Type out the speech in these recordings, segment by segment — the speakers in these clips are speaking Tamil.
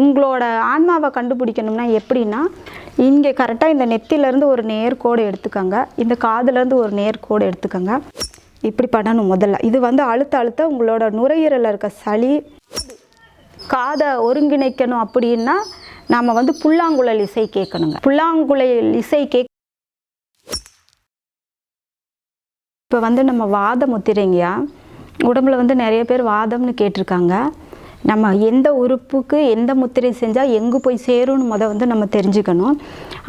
உங்களோட ஆன்மாவை கண்டுபிடிக்கணும்னா எப்படின்னா இங்கே கரெக்டாக இந்த நெத்திலேருந்து ஒரு நேர்கோடு எடுத்துக்கோங்க. இந்த காதுலேருந்து ஒரு நேர்கோடு எடுத்துக்கோங்க. இப்படி பண்ணணும் முதல்ல. இது வந்து அழுத்த அழுத்த உங்களோட நுரையீரலில் இருக்க சளி காதை ஒருங்கிணைக்கணும் அப்படின்னா நாம் வந்து புல்லாங்குழல் இசை கேட்கணுங்க. புல்லாங்குழல் இசை கேக் இப்போ வந்து நம்ம வாத முத்திரைங்கயா உடம்புல வந்து நிறைய பேர் வாதம்னு கேட்டிருக்காங்க. நம்ம எந்த உறுப்புக்கு எந்த முத்திரை செஞ்சால் எங்கே போய் சேரும்னு முத வந்து நம்ம தெரிஞ்சுக்கணும்.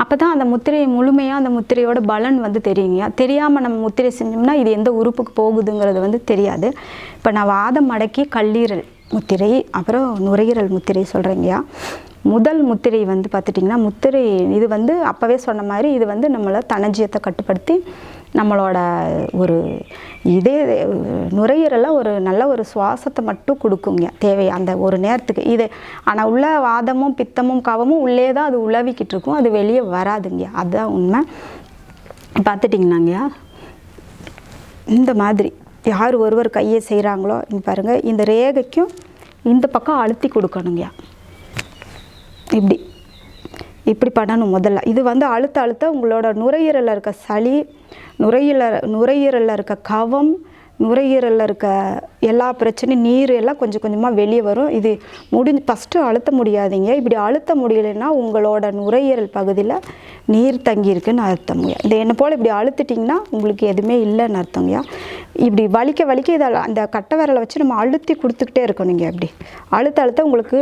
அப்போ தான் அந்த முத்திரை முழுமையாக அந்த முத்திரையோட பலன் வந்து தெரியுங்க. தெரியாமல் நம்ம முத்திரை செஞ்சோம்னா இது எந்த உறுப்புக்கு போகுதுங்கிறது வந்து தெரியாது. இப்போ நான் வாதம் மடக்கி கல்லீரல் முத்திரை அப்புறம் நுரையீரல் முத்திரை சொல்கிறேங்கய்யா முதல் முத்திரை வந்து பார்த்துட்டிங்கன்னா முத்திரை இது வந்து அப்போவே சொன்ன மாதிரி இது வந்து நம்மளை தனஞ்சியத்தை கட்டுப்படுத்தி நம்மளோட ஒரு இதே நுரையீரலாம் ஒரு நல்ல ஒரு சுவாசத்தை மட்டும் கொடுக்குங்க தேவை அந்த ஒரு நேரத்துக்கு. இது ஆனால் உள்ள வாதமும் பித்தமும் கவமும் உள்ளே தான் அது உழவிக்கிட்டு இருக்கும். அது வெளியே வராதுங்க. அதுதான் உண்மை. பார்த்துட்டிங்கனாங்க இந்த மாதிரி யார் ஒருவர் கையை செய்கிறாங்களோ இங்கே பாருங்கள் இந்த ரேகைக்கும் இந்த பக்கம் அழுத்தி கொடுக்கணுங்கய்யா இப்படி. இப்படி பண்ணணும் முதல்ல. இது வந்து அழுத்த அழுத்த உங்களோட நுரையீரலில் இருக்க சளி நுரையீரல் நுரையீரலில் இருக்க கவம் நுரையீரலில் இருக்க எல்லா பிரச்சனையும் நீர் எல்லாம் கொஞ்சம் கொஞ்சமாக வெளியே வரும். இது முடிஞ்சு ஃபஸ்ட்டு அழுத்த முடியாதீங்க. இப்படி அழுத்த முடியலைன்னா உங்களோட நுரையீரல் பகுதியில் நீர் தங்கியிருக்குன்னு அர்த்தம்யா இதை என்ன போல் இப்படி அழுத்திட்டிங்கன்னா உங்களுக்கு எதுவுமே இல்லைன்னு அர்த்தங்கய்யா இப்படி வலிக்க வலிக்க இதை அந்த கட்டை விரலை வச்சு நம்ம அழுத்தி கொடுத்துக்கிட்டே இருக்கணுங்க அப்படி. அழுத்த அழுத்த உங்களுக்கு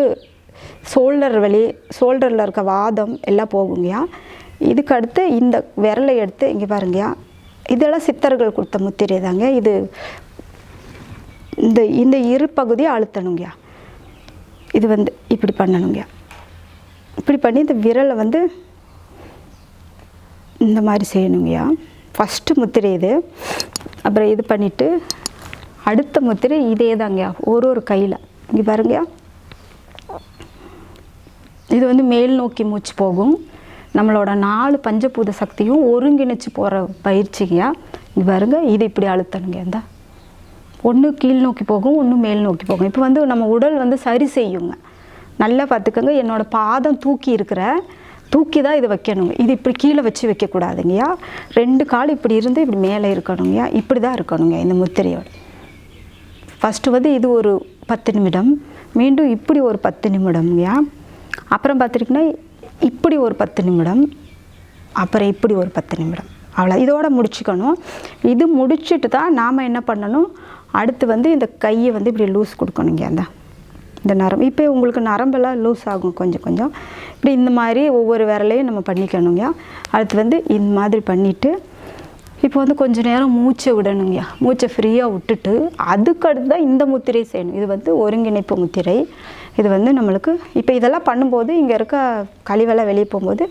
ஷோல்டர் வலி ஷோல்டரில் இருக்க வாதம் எல்லாம் போகுங்கய்யா இதுக்கு அடுத்து இந்த விரலை எடுத்து இங்கே பாருங்கய்யா இதெல்லாம் சித்தர்கள் கொடுத்த முத்திரை தாங்க. இது இந்த இந்த இரு பகுதியை அழுத்தணுங்கய்யா இது வந்து இப்படி பண்ணணுங்கய்யா இப்படி பண்ணி இந்த விரலை வந்து இந்த மாதிரி செய்யணுங்கய்யா ஃபஸ்ட்டு முத்திரை இது. அப்புறம் இது பண்ணிவிட்டு அடுத்த முத்திரை இதே தாங்கய்யா ஒரு ஒரு கையில். இங்கே பாருங்கய்யா இது வந்து மேல் நோக்கி மூச்சு போகும். நம்மளோட நாலு பஞ்சபூத சக்தியும் ஒருங்கிணைச்சு போகிற பயிற்சிங்கயா இது பாருங்க இது இப்படி அழுத்தணுங்க இந்த. ஒன்று கீழ் நோக்கி போகும் ஒன்று மேல் நோக்கி போகும். இப்போ வந்து நம்ம உடல் வந்து சரி செய்யுங்க. நல்லா பார்த்துக்கோங்க என்னோட பாதம் தூக்கி இருக்கிற தூக்கி தான் இது வைக்கணுங்க. இது இப்படி கீழே வச்சு வைக்கக்கூடாதுங்கய்யா. ரெண்டு கால் இப்படி இருந்து இப்படி மேலே இருக்கணுங்கய்யா. இப்படி தான் இருக்கணுங்க இந்த முத்திரையோட. ஃபஸ்ட்டு வந்து இது ஒரு பத்து நிமிடம். மீண்டும் இப்படி ஒரு பத்து நிமிடம்ங்கய்யா. அப்புறம் பார்த்துட்டிங்கன்னா இப்படி ஒரு பத்து நிமிடம் அப்புறம் இப்படி ஒரு பத்து நிமிடம். அவ்வளோ இதோட முடிச்சுக்கணும். இது முடிச்சுட்டு தான் நாம் என்ன பண்ணணும்? அடுத்து வந்து இந்த கையை வந்து இப்படி லூஸ் கொடுக்கணுங்க அந்த இந்த நரம்பு இப்போ உங்களுக்கு நரம்பெல்லாம் லூஸ் ஆகும் கொஞ்சம் கொஞ்சம். இப்படி இந்த மாதிரி ஒவ்வொரு விரலையும் நம்ம பண்ணிக்கணுங்க அடுத்து வந்து இந்த மாதிரி பண்ணிவிட்டு இப்போ வந்து கொஞ்ச நேரம் மூச்சை விடணுங்கய்யா மூச்சை ஃப்ரீயாக விட்டுட்டு அதுக்கடுத்து தான் இந்த முத்திரை செய்யணும். இது வந்து ஒருங்கிணைப்பு முத்திரை. இது வந்து நம்மளுக்கு இப்போ இதெல்லாம் பண்ணும்போது இங்கே இருக்க கழிவெல்லாம் வெளியே போகும்போது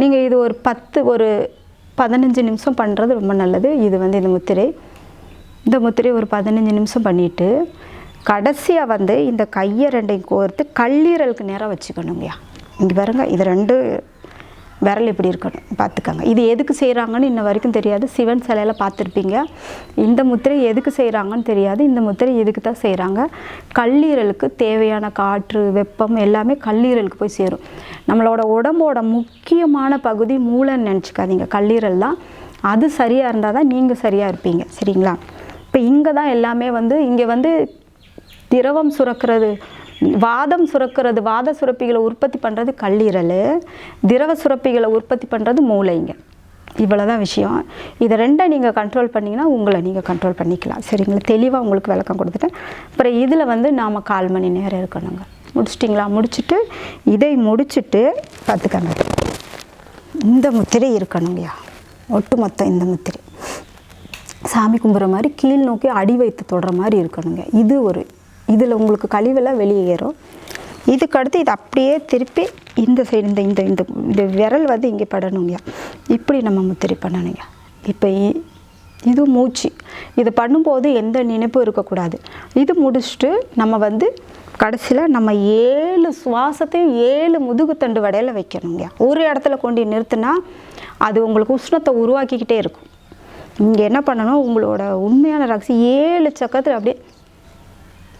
நீங்கள் இது ஒரு பத்து ஒரு பதினஞ்சு நிமிஷம் பண்ணுறது ரொம்ப நல்லது. இது வந்து இந்த முத்திரை. இந்த முத்திரை ஒரு பதினஞ்சு நிமிஷம் பண்ணிவிட்டு கடைசியாக வந்து இந்த கையை ரெண்டையும் கோர்த்து கல்லீரலுக்கு நேராக வச்சுக்கணுங்கய்யா இங்கே பாருங்க இது ரெண்டு விரல் இப்படி இருக்கணும். பார்த்துக்கோங்க. இது எதுக்கு செய்கிறாங்கன்னு இன்ன வரைக்கும் தெரியாது. சிவன் சிலையில் பார்த்துருப்பீங்க. இந்த முத்திரை எதுக்கு செய்கிறாங்கன்னு தெரியாது. இந்த முத்திரை எதுக்கு தான் செய்கிறாங்க கல்லீரலுக்கு தேவையான காற்று வெப்பம் எல்லாமே கல்லீரலுக்கு போய் சேரும். நம்மளோட உடம்போட முக்கியமான பகுதி மூளைன்னு நினச்சிக்காதீங்க. கல்லீரல் தான். அது சரியாக இருந்தால் தான் நீங்கள் சரியாக இருப்பீங்க. சரிங்களா? இப்போ இங்கே தான் எல்லாமே வந்து இங்கே வந்து திரவம் சுரக்கிறது வாதம் சுரக்கிறது வாத சுரப்பிகளை உற்பத்தி பண்ணுறது கல்லீரல் திரவ சுரப்பிகளை உற்பத்தி பண்ணுறது மூளைங்க. இவ்வளோ தான் விஷயம். இதை ரெண்டை நீங்கள் கண்ட்ரோல் பண்ணிங்கன்னா உங்களை நீங்கள் கண்ட்ரோல் பண்ணிக்கலாம். சரிங்களா? தெளிவாக உங்களுக்கு விளக்கம் கொடுத்துட்டேன். அப்புறம் இதில் வந்து நாம் கால் மணி நேரம் இருக்கணுங்க. முடிச்சிட்டிங்களா? முடிச்சுட்டு இதை முடிச்சுட்டு பார்த்துக்கங்க. இந்த முத்திரை இருக்கணுங்கய்யா. ஒட்டு மொத்தம் இந்த முத்திரை. சாமி கும்பிட்ற மாதிரி கீழ் நோக்கி அடி வைத்து தொடுற மாதிரி இருக்கணுங்க. இது ஒரு இதில் உங்களுக்கு கழிவெல்லாம் வெளியேறும் இதுக்கு அடுத்து இது அப்படியே திருப்பி இந்த சைடு இந்த இந்த இந்த இந்த விரல் வந்து இங்கே படணுங்க இப்படி நம்ம முத்திரை பண்ணணுங்க இப்போ இது மூச்சு. இது பண்ணும்போது எந்த நினைப்பும் இருக்கக்கூடாது. இது முடிச்சுட்டு நம்ம வந்து கடைசியில் நம்ம ஏழு சுவாசத்தையும் ஏழு முதுகுத்தண்டு வடையில் வைக்கணுங்க ஒரு இடத்துல கொண்டு நிறுத்தினா அது உங்களுக்கு உஷ்ணத்தை உருவாக்கிக்கிட்டே இருக்கும். இங்கே என்ன பண்ணணும்? உங்களோட உண்மையான ரகசியம் ஏழு சக்கரத்தில் அப்படியே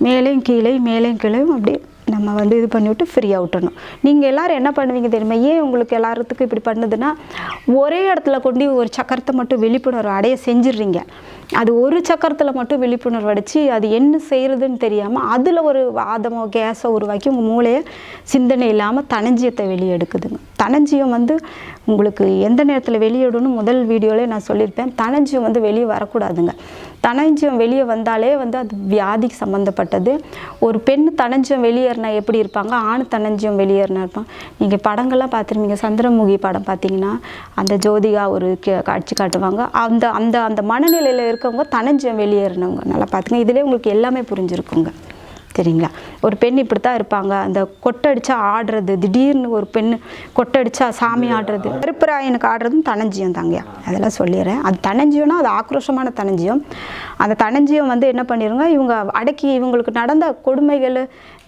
மேலேயும் கீழே மேலேயும் கீழே அப்படியே நம்ம வந்து இது பண்ணிவிட்டு ஃப்ரீயாக விட்டணும் நீங்கள் எல்லோரும் என்ன பண்ணுவீங்க தெரியுமா? ஏன் உங்களுக்கு எல்லாத்துக்கும் இப்படி பண்ணுதுன்னா ஒரே இடத்துல கொண்டு ஒரு சக்கரத்தை மட்டும் விழிப்புணர்வு அடைய செஞ்சிடுறீங்க. அது ஒரு சக்கரத்தில் மட்டும் விழிப்புணர்வு அடித்து அது என்ன செய்கிறதுன்னு தெரியாமல் அதில் ஒரு வாதமோ கேஸோ உருவாக்கி உங்கள் மூளையை சிந்தனை இல்லாமல் தனஞ்சியத்தை வெளியே எடுக்குதுங்க. தனஞ்சியம் வந்து உங்களுக்கு எந்த நேரத்தில் வெளியிடணும் முதல் வீடியோவிலே நான் சொல்லியிருப்பேன். தனஞ்சியம் வந்து வெளியே வரக்கூடாதுங்க. தனஞ்சியம் வெளியே வந்தாலே வந்து அது வியாதிக்கு சம்மந்தப்பட்டது ஒரு பெண் தனஞ்சியம் வெளியேறினா எப்படி இருப்பாங்க? ஆண் தனஞ்சியம் வெளியேறினா இருப்பாங்க. நீங்கள் படங்கள்லாம் பார்த்துருப்பீங்க. சந்திரமுகி படம் பார்த்தீங்கன்னா அந்த ஜோதிகா ஒரு காட்சி காட்டுவாங்க. அந்த அந்த அந்த மனநிலையில் இருக்கவங்க தனஞ்சியம் வெளியேறினவங்க. நல்லா பார்த்துங்க. இதிலே உங்களுக்கு எல்லாமே புரிஞ்சிருக்குங்க. சரிங்களா ஒரு பெண் இப்படி தான் இருப்பாங்க. அந்த கொட்டடிச்சா ஆடுறது திடீர்னு ஒரு பெண் கொட்டடிச்சா சாமி ஆடுறது. கருப்பராயனுக்கு ஆடுறதும் தனஞ்சியம் தாங்கயா அதெல்லாம் சொல்லிடுறேன். அது தனஞ்சியம்னா அது ஆக்ரோஷமான தனஞ்சியம் அந்த தனஞ்சியம் வந்து என்ன பண்ணிடுங்க இவங்க அடக்கி இவங்களுக்கு நடந்த கொடுமைகள்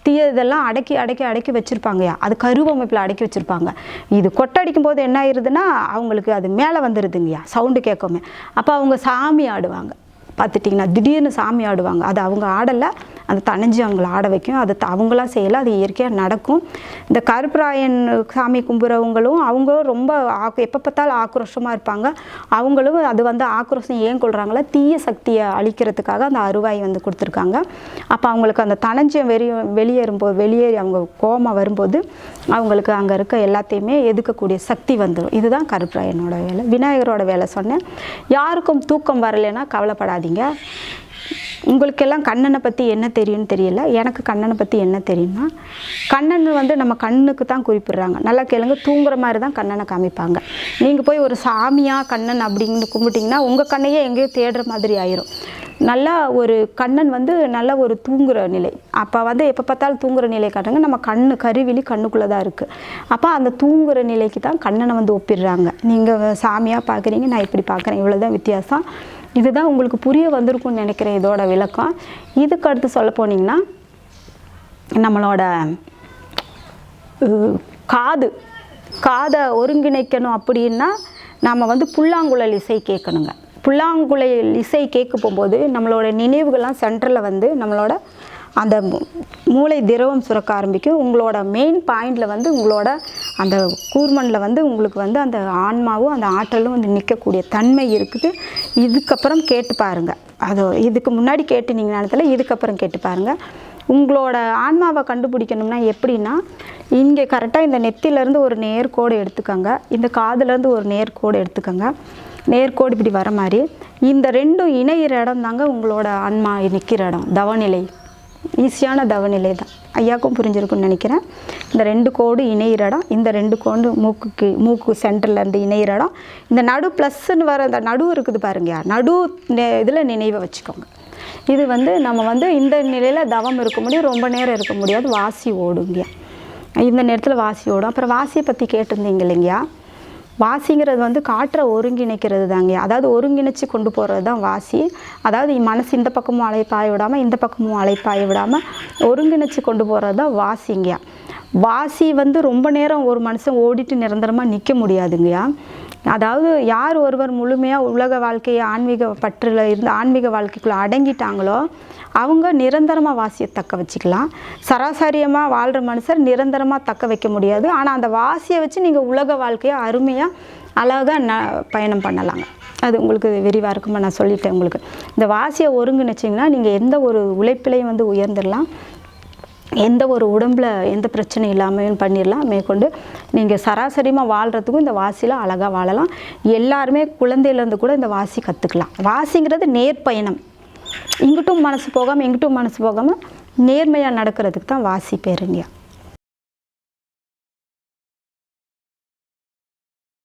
தீய இதெல்லாம் அடக்கி அடக்கி அடக்கி வச்சுருப்பாங்கயா அது கருவமைப்பில் அடக்கி வச்சுருப்பாங்க. இது கொட்டடிக்கும் போது என்ன ஆயிருதுன்னா அவங்களுக்கு அது மேலே வந்துடுதுங்கய்யா சவுண்டு கேட்குமே. அப்போ அவங்க சாமி ஆடுவாங்க. பார்த்துட்டிங்கன்னா திடீர்னு சாமி ஆடுவாங்க. அது அவங்க ஆடலை. அந்த தணிஞ்சு அவங்கள ஆட வைக்கும். அது த- செய்யலை அது இயற்கையாக நடக்கும். இந்த கருப்பராயன் சாமி கும்புறவங்களும் அவங்களும் ரொம்ப ஆக்கு எப்போ பார்த்தாலும் ஆக்ரோஷமாக இருப்பாங்க. அவங்களும் அது வந்து ஆக்ரோஷம் ஏன் கொள்கிறாங்களா தீய சக்தியை அழிக்கிறதுக்காக அந்த அருவாய் வந்து கொடுத்துருக்காங்க. அப்போ அவங்களுக்கு அந்த தனஞ்சியம் வெளியே வெளியேறும்போது வெளியேறி அவங்க கோமா வரும்போது அவங்களுக்கு அங்கே இருக்க எல்லாத்தையுமே எதுக்கக்கூடிய சக்தி வந்துடும் இதுதான் கருப்பராயனோட வேலை. விநாயகரோட வேலை சொன்னேன். யாருக்கும் தூக்கம் வரலைன்னா கவலைப்படாதீங்க. உங்களுக்கெல்லாம் கண்ணனை பற்றி என்ன தெரியும்னு தெரியல? எனக்கு கண்ணனை பற்றி என்ன தெரியும்னா கண்ணன் வந்து நம்ம கண்ணுக்கு தான் குறிப்பிடுறாங்க. நல்லா கேளுங்க தூங்குற மாதிரி தான் கண்ணனை காமிப்பாங்க. நீங்கள் போய் ஒரு சாமியாக கண்ணன் அப்படின்னு கும்பிட்டிங்கன்னா உங்கள் கண்ணையே எங்கேயோ தேடுற மாதிரி ஆயிரும். நல்லா ஒரு கண்ணன் வந்து நல்ல ஒரு தூங்குற நிலை. அப்போ வந்து எப்போ பார்த்தாலும் தூங்குற நிலை காட்டுங்க. நம்ம கண்ணு கருவிழி கண்ணுக்குள்ளே தான் இருக்குது அப்போ அந்த தூங்குற நிலைக்கு தான் கண்ணனை வந்து ஒப்பிடுறாங்க. நீங்கள் சாமியாக பார்க்குறீங்க நான் இப்படி பார்க்குறேன். இவ்வளோ தான் வித்தியாசம். இதுதான் உங்களுக்கு புரிய வந்திருக்கும்னு நினைக்கிறேன் இதோட விளக்கம். இதுக்கு அடுத்து சொல்ல போனீங்கன்னா நம்மளோட காது. காதை ஒருங்கிணைக்கணும் அப்படின்னா நம்ம வந்து புல்லாங்குழல் இசை கேட்கணுங்க. புல்லாங்குழல் இசை கேட்க போகும்போது நம்மளோட நினைவுகள்லாம் சென்டரில் வந்து நம்மளோட அந்த மூளை திரவம் சுரக்க ஆரம்பிக்கும். உங்களோட மெயின் பாயிண்டில் வந்து உங்களோட அந்த கூர்மனில் வந்து உங்களுக்கு வந்து அந்த ஆன்மாவும் அந்த ஆற்றலும் வந்து நிற்கக்கூடிய தன்மை இருக்குது. இதுக்கப்புறம் கேட்டு பாருங்கள் அது இதுக்கு முன்னாடி கேட்டு நீங்கள் நேரத்தில் இதுக்கப்புறம் கேட்டு பாருங்கள் உங்களோட ஆன்மாவை கண்டுபிடிக்கணும்னா எப்படின்னா இங்கே கரெக்டாக இந்த நெத்திலேருந்து ஒரு நேர்கோடு எடுத்துக்கோங்க. இந்த காதுலேருந்து ஒரு நேர்கோடு எடுத்துக்கோங்க. நேர்கோடு இப்படி வர மாதிரி. இந்த ரெண்டும் இணையிற இடம் தாங்க உங்களோட ஆன்மா நிற்கிற இடம் தவநிலை. ஈஸியான தவநிலை தான். ஐயாக்கும் புரிஞ்சிருக்குன்னு நினைக்கிறேன். இந்த ரெண்டு கோடு இணையிற இடம் இந்த ரெண்டு கோடு மூக்குக்கு மூக்கு சென்டரில் இருந்து இணையிற இடம் இந்த நடு ப்ளஸ்ன்னு வர இந்த நடு இருக்குது பாருங்கயா நடு இதில் நினைவை வச்சுக்கோங்க. இது வந்து நம்ம வந்து இந்த நிலையில் தவம் இருக்க முடியும் ரொம்ப நேரம் இருக்க முடியாது. வாசி ஓடுங்கயா இந்த நேரத்தில் வாசி ஓடும். அப்புறம் வாசியை பற்றி கேட்டிருந்தீங்க இல்லைங்கயா வாசிங்கிறது வந்து காற்றை ஒருங்கிணைக்கிறது தாங்க அதாவது ஒருங்கிணைச்சு கொண்டு போகிறது தான் வாசி. அதாவது மனசு இந்த பக்கமும் அழைப்பாய விடாமல் இந்த பக்கமும் அழைப்பாய விடாமல் ஒருங்கிணைச்சு கொண்டு போகிறது தான் வாசிங்கயா வாசி வந்து ரொம்ப நேரம் ஒரு மனுஷன் ஓடிட்டு நிரந்தரமாக நிற்க முடியாதுங்கய்யா அதாவது யார் ஒருவர் முழுமையாக உலக வாழ்க்கையை ஆன்மீக பற்றில் இருந்து ஆன்மீக வாழ்க்கைக்குள்ளே அடங்கிட்டாங்களோ அவங்க நிரந்தரமாக வாசியை தக்க வச்சுக்கலாம். சராசரியமாக வாழ்கிற மனுஷர் நிரந்தரமாக தக்க வைக்க முடியாது. ஆனால் அந்த வாசியை வச்சு நீங்கள் உலக வாழ்க்கையை அருமையாக அழகாக ந பயணம் பண்ணலாங்க அது உங்களுக்கு விரிவாக இருக்குமா நான் சொல்லிட்டேன் உங்களுக்கு. இந்த வாசியை ஒருங்கிணைச்சிங்கன்னா நீங்கள் எந்த ஒரு உழைப்பிலையும் வந்து உயர்ந்துடலாம். எந்த ஒரு உடம்பில் எந்த பிரச்சனையும் இல்லாமையும் பண்ணிடலாம். மேற்கொண்டு நீங்கள் சராசரியமாக வாழ்கிறதுக்கும் இந்த வாசியில் அழகாக வாழலாம். எல்லாருமே குழந்தையிலேருந்து கூட இந்த வாசி கற்றுக்கலாம் வாசிங்கிறது நேர்பயணம். இங்கிட்டும் மனசு போகாமல் இங்கிட்டும் மனசு போகாமல் நேர்மையாக நடக்கிறதுக்கு தான் வாசி பேருங்கய்யா.